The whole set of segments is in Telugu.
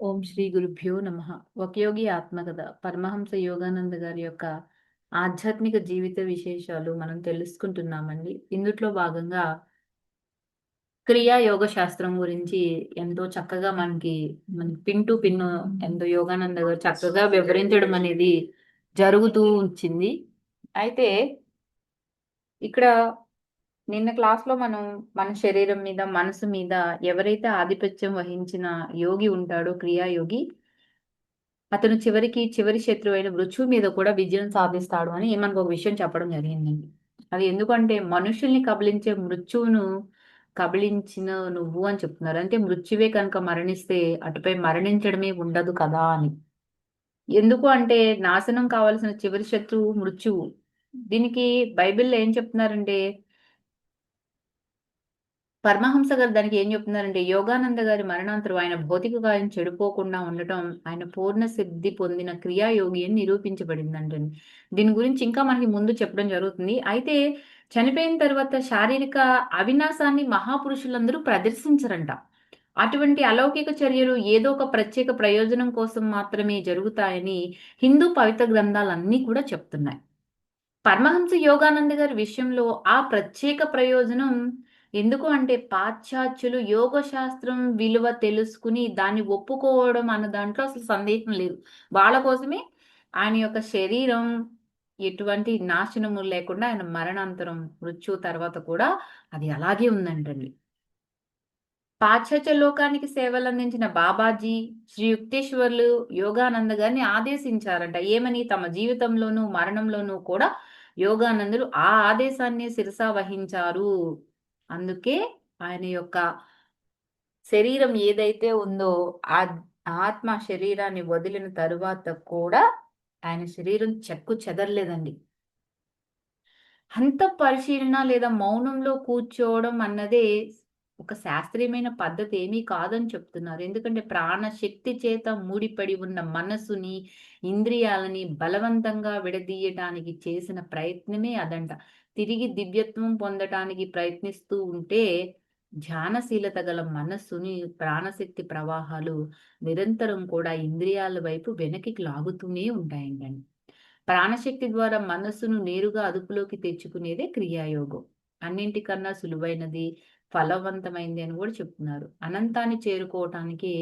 ఓం శ్రీ గురుభ్యో నమ. ఒక యోగి ఆత్మకథ. పరమహంస యోగానంద గారి యొక్క ఆధ్యాత్మిక జీవిత విశేషాలు మనం తెలుసుకుంటున్నామండి. ఇందుట్లో భాగంగా క్రియా యోగ శాస్త్రం గురించి ఎంతో చక్కగా మనకి మన పిన్ టు పిన్ ఎంతో యోగానంద గారు చక్కగా వివరించడం అనేది జరుగుతూ వచ్చింది. అయితే ఇక్కడ నిన్న క్లాస్లో మనం మన శరీరం మీద మనసు మీద ఎవరైతే ఆధిపత్యం వహించిన యోగి ఉంటాడో క్రియాయోగి అతను చివరికి చివరి శత్రువు అయిన మృత్యు మీద కూడా విజయం సాధిస్తాడు అని మనకు ఒక విషయం చెప్పడం జరిగిందండి. అది ఎందుకంటే మనుషుల్ని కబలించే మృత్యువును కబలించిన నువ్వు అని చెప్తున్నారు. అంటే మృత్యువే కనుక మరణిస్తే అటుపై మరణించడమే ఉండదు కదా అని. ఎందుకు అంటే నాశనం కావాల్సిన చివరి శత్రువు మృత్యువు. దీనికి బైబిల్లో ఏం చెప్తున్నారంటే పరమహంస గారు దానికి ఏం చెప్తున్నారంటే యోగానంద గారి మరణాంతరం ఆయన భౌతిక కాయం చెడిపోకుండా ఉండటం ఆయన పూర్ణ సిద్ధి పొందిన క్రియాయోగి అని నిరూపించబడిందంటండి. దీని గురించి ఇంకా మనకి ముందు చెప్పడం జరుగుతుంది. అయితే చనిపోయిన తర్వాత శారీరక అవినాశాన్ని మహాపురుషులందరూ ప్రదర్శించరంట. అటువంటి అలౌకిక చర్యలు ఏదో ఒక ప్రత్యేక ప్రయోజనం కోసం మాత్రమే జరుగుతాయని హిందూ పవిత్ర గ్రంథాలన్నీ కూడా చెప్తున్నాయి. పరమహంస యోగానంద గారి విషయంలో ఆ ప్రత్యేక ప్రయోజనం ఎందుకు అంటే పాశ్చాత్యులు యోగ శాస్త్రం విలువ తెలుసుకుని దాన్ని ఒప్పుకోవడం అన్న దాంట్లో అసలు సందేహం లేదు. వాళ్ళ కోసమే ఆయన యొక్క శరీరం ఎటువంటి నాశనము లేకుండా ఆయన మరణాంతరం మృత్యు తర్వాత కూడా అది అలాగే ఉందంటండి. పాశ్చాత్య లోకానికి సేవలు అందించిన బాబాజీ శ్రీ యుక్తేశ్వర్లు యోగానంద గారిని ఆదేశించారంట. ఏమని? తమ జీవితంలోనూ మరణంలోనూ కూడా యోగానందులు ఆ ఆదేశాన్ని శిరసా వహించారు. అందుకే ఆయన యొక్క శరీరం ఏదైతే ఉందో ఆ ఆత్మ శరీరాన్ని వదిలిన తరువాత కూడా ఆయన శరీరం చెక్కు చెదరలేదండి. అంత పరిశీలన లేదా మౌనంలో కూర్చోవడం అన్నదే ఒక శాస్త్రీయమైన పద్ధతి ఏమీ కాదని చెప్తున్నారు. ఎందుకంటే ప్రాణశక్తి చేత ముడిపడి ఉన్న మనసుని ఇంద్రియాలని బలవంతంగా విడదీయటానికి చేసిన ప్రయత్నమే అదంట. తిరిగి దివ్యత్వం పొందటానికి ప్రయత్నిస్తూ ఉంటే ధ్యానశీలత గల మనస్సుని ప్రాణశక్తి ప్రవాహాలు నిరంతరం కూడా ఇంద్రియాల వైపు వెనక్కి లాగుతూనే ఉంటాయండి ప్రాణశక్తి ద్వారా మనస్సును నేరుగా అదుపులోకి తెచ్చుకునేదే క్రియాయోగం. అన్నింటికన్నా సులువైనది ఫలవంతమైంది అని కూడా చెప్తున్నారు. అనంతాన్ని చేరుకోవటానికి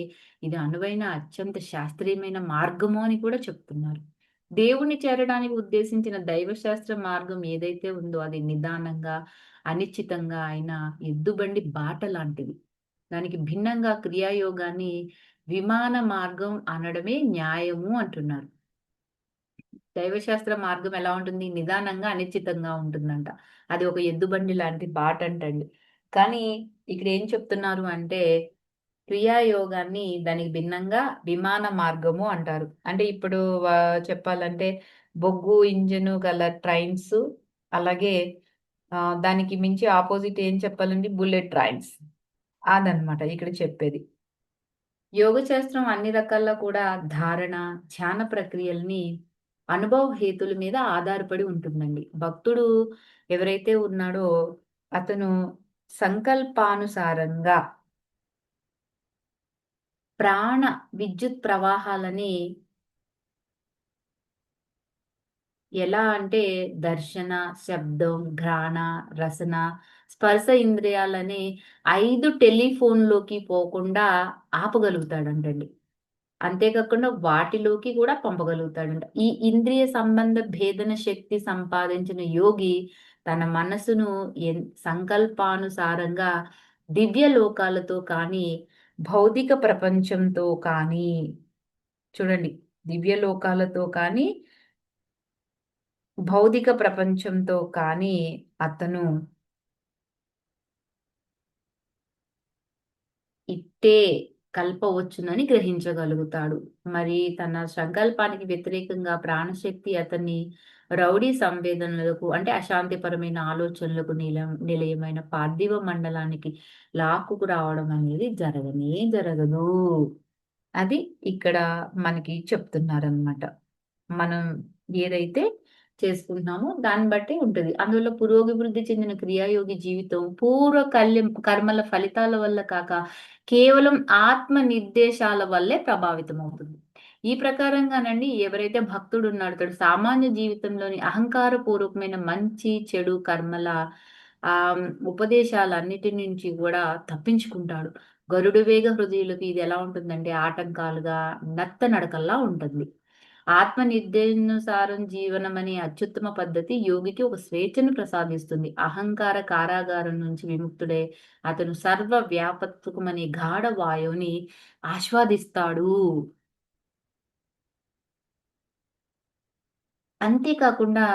ఇది అనువైన అత్యంత శాస్త్రీయమైన మార్గము అని కూడా చెప్తున్నారు. దేవుణ్ణి చేరడానికి ఉద్దేశించిన దైవశాస్త్ర మార్గం ఏదైతే ఉందో అది నిదానంగా అనిశ్చితంగా అయిన ఎద్దుబండి బాట లాంటిది. దానికి భిన్నంగా క్రియాయోగాన్ని విమాన మార్గం అనడమే న్యాయము అంటున్నారు. దైవశాస్త్ర మార్గం ఎలా ఉంటుంది? నిదానంగా అనిశ్చితంగా ఉంటుందంట. అది ఒక ఎద్దుబండి లాంటి బాట అంటండి. కానీ ఇక్కడ ఏం చెప్తున్నారు అంటే క్రియాయోగాన్ని దానికి భిన్నంగా విమాన మార్గము అంటారు. అంటే ఇప్పుడు చెప్పాలంటే బొగ్గు ఇంజను గల ట్రైన్స్ అలాగే దానికి మించి ఆపోజిట్ ఏం చెప్పాలండి? Bullet trains. అదనమాట ఇక్కడ చెప్పేది. యోగ శాస్త్రం అన్ని రకాల్లో కూడా ధారణ ధ్యాన ప్రక్రియల్ని అనుభవ హేతుల మీద ఆధారపడి ఉంటుందండి. భక్తుడు ఎవరైతే ఉన్నాడో అతను సంకల్పానుసారంగా ప్రాణ విద్యుత్ ప్రవాహాలని ఎలా అంటే దర్శన శబ్దం ఘ్రాణ రసన స్పర్శ ఇంద్రియాలని ఐదు టెలిఫోన్లోకి పోకుండా ఆపగలుగుతాడంటండి. అంతేకాకుండా వాటిలోకి కూడా పంపగలుగుతాడంట. ఈ ఇంద్రియ సంబంధ భేదన శక్తి సంపాదించిన యోగి తన మనసును సంకల్పానుసారంగా దివ్య లోకాలతో కానీ భౌతిక ప్రపంచంతో కానీ చూడండి దివ్య లోకాలతో కానీ భౌతిక ప్రపంచంతో కానీ అతను ఇట్టే కల్పవచ్చునని గ్రహించగలుగుతాడు. మరి తన సంకల్పానికి వ్యతిరేకంగా ప్రాణశక్తి అతన్ని రౌడీ సంవేదనలకు అంటే అశాంతిపరమైన ఆలోచనలకు నిలయం నిలయమైన పార్థివ మండలానికి లాక్కుకు రావడం అనేది జరగనే జరగదు. అది ఇక్కడ మనకి చెప్తున్నారనమాట మనం ఏదైతే చేసుకుంటున్నామో. దాన్ని బట్టి ఉంటుంది. అందువల్ల పురోభివృద్ధి చెందిన క్రియాయోగి జీవితం పూర్వ కల్య కర్మల ఫలితాల వల్ల కాక కేవలం ఆత్మ నిర్దేశాల వల్లే ప్రభావితం అవుతుంది ఈ ప్రకారంగానండి ఎవరైతే భక్తుడు ఉన్నాడు తడు సామాన్య జీవితంలోని అహంకారపూర్వకమైన మంచి చెడు కర్మల ఆ ఉపదేశాలన్నిటి నుంచి కూడా తప్పించుకుంటాడు. గరుడు వేగ హృదయులకు ఇది ఎలా ఉంటుందంటే ఆటంకాలుగా నత్త నడకల్లా ఉంటుంది. ఆత్మ నిర్దేశానుసారం జీవనం అనే అత్యుత్తమ పద్ధతి యోగికి ఒక స్వేచ్ఛను ప్రసాదిస్తుంది. అహంకార కారాగారం నుంచి విముక్తుడే అతను సర్వ వ్యాపత్వకమనే గాఢ వాయువుని ఆస్వాదిస్తాడు. అంతేకాకుండా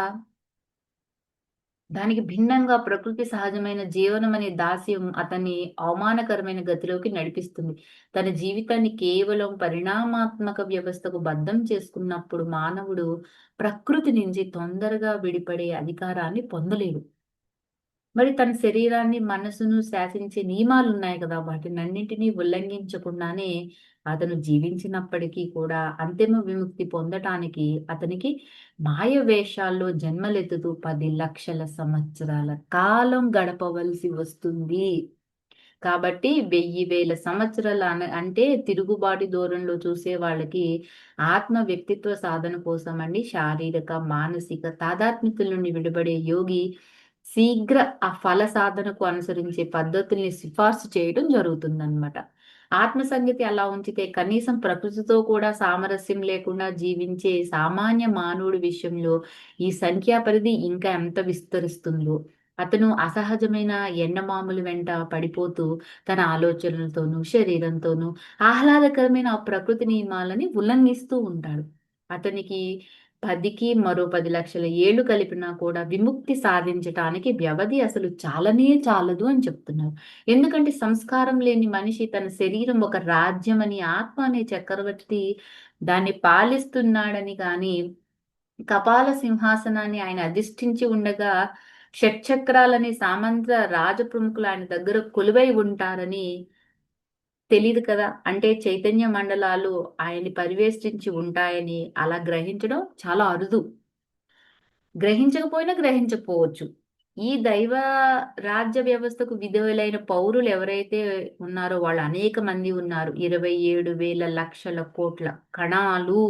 దానికి భిన్నంగా ప్రకృతి సహజమైన జీవనం అనే దాస్యం అతన్ని అవమానకరమైన గతిలోకి నడిపిస్తుంది. తన జీవితాన్ని కేవలం పరిణామాత్మక వ్యవస్థకు బద్ధం చేసుకున్నప్పుడు మానవుడు ప్రకృతి నుంచి తొందరగా విడిపడే అధికారాన్ని పొందలేడు. మరి తన శరీరాన్ని మనసును శాసించే నియమాలు ఉన్నాయి కదా. వాటినన్నింటినీ ఉల్లంఘించకుండానే అతను జీవించినప్పటికీ కూడా అంతిమ విముక్తి పొందటానికి అతనికి మాయ వేషాల్లో జన్మలెత్తుతూ పది లక్షల సంవత్సరాల కాలం గడపవలసి వస్తుంది. కాబట్టి వెయ్యి వేల సంవత్సరాల అంటే తిరుగుబాటు దూరంలో చూసే వాళ్ళకి ఆత్మ వ్యక్తిత్వ సాధన కోసం అండి శారీరక మానసిక తాదాత్మికుల నుండి విడిపడే యోగి శీఘ్ర ఆ ఫల సాధనకు అనుసరించే పద్ధతుల్ని సిఫార్సు చేయడం జరుగుతుందన్నమాట. ఆత్మ సంగతి అలా ఉంచితే కనీసం ప్రకృతితో కూడా సామరస్యం లేకుండా జీవించే సామాన్య మానవుడి విషయంలో ఈ సంఖ్యా పరిధి ఇంకా ఎంత విస్తరిస్తుందో. అతను అసహజమైన ఎండమాములు వెంట పడిపోతూ తన ఆలోచనలతోనూ శరీరంతోనూ ఆహ్లాదకరమైన ఆ ప్రకృతి నియమాలని ఉల్లంఘిస్తూ ఉంటాడు. అతనికి పదికి మరో పది లక్షల ఏళ్ళు కలిపినా కూడా విముక్తి సాధించటానికి వ్యవధి అసలు చాలనే చాలదు అని చెప్తున్నారు. ఎందుకంటే సంస్కారం లేని మనిషి తన శరీరం ఒక రాజ్యం అని ఆత్మ అనే చక్రవర్తి దాన్ని పాలిస్తున్నాడని కానీ కపాల సింహాసనాన్ని ఆయన అధిష్ఠించి ఉండగా షట్చక్రాలని సామంత రాజప్రముఖులు ఆయన దగ్గర కొలువై ఉంటారని తెలియదు కదా. అంటే చైతన్య మండలాలు ఆయన్ని పరివేష్టించి ఉంటాయని అలా గ్రహించడం చాలా అరుదు. గ్రహించకపోయినా గ్రహించకపోవచ్చు. ఈ దైవ రాజ్య వ్యవస్థకు విధులైన పౌరులు ఎవరైతే ఉన్నారో వాళ్ళు అనేక మంది ఉన్నారు. ఇరవై ఏడు వేల లక్షల కోట్ల కణాలు.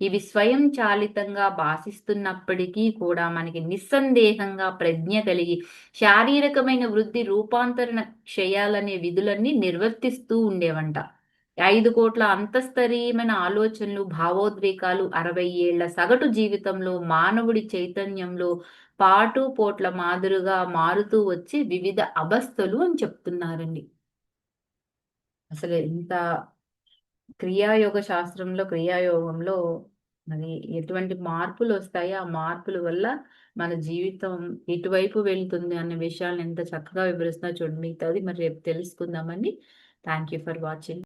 ఇవి స్వయం చాలితంగా భాషిస్తున్నప్పటికీ కూడా మనకి నిస్సందేహంగా ప్రజ్ఞ కలిగి శారీరకమైన వృద్ధి రూపాంతరణ క్షయాలనే విధులన్నీ నిర్వర్తిస్తూ ఉండేవంట. ఐదు కోట్ల అంతస్తరీయమైన ఆలోచనలు భావోద్వేగాలు అరవై ఏళ్ళ సగటు జీవితంలో మానవుడి చైతన్యంలో పాటు పోట్ల మాదిరిగా మారుతూ వచ్చి వివిధ అవస్థలు అని చెప్తున్నారండి. అసలు ఎంత క్రియాయోగ శాస్త్రంలో క్రియాయోగంలో మరి ఎటువంటి మార్పులు వస్తాయి ఆ మార్పుల వల్ల మన జీవితం ఎటువైపు వెళ్తుంది అనే విషయాలను ఎంత చక్కగా వివరిస్తున్నా చూడండి. మిగతాది మరి రేపు తెలుసుకుందామండి. Thank you for watching.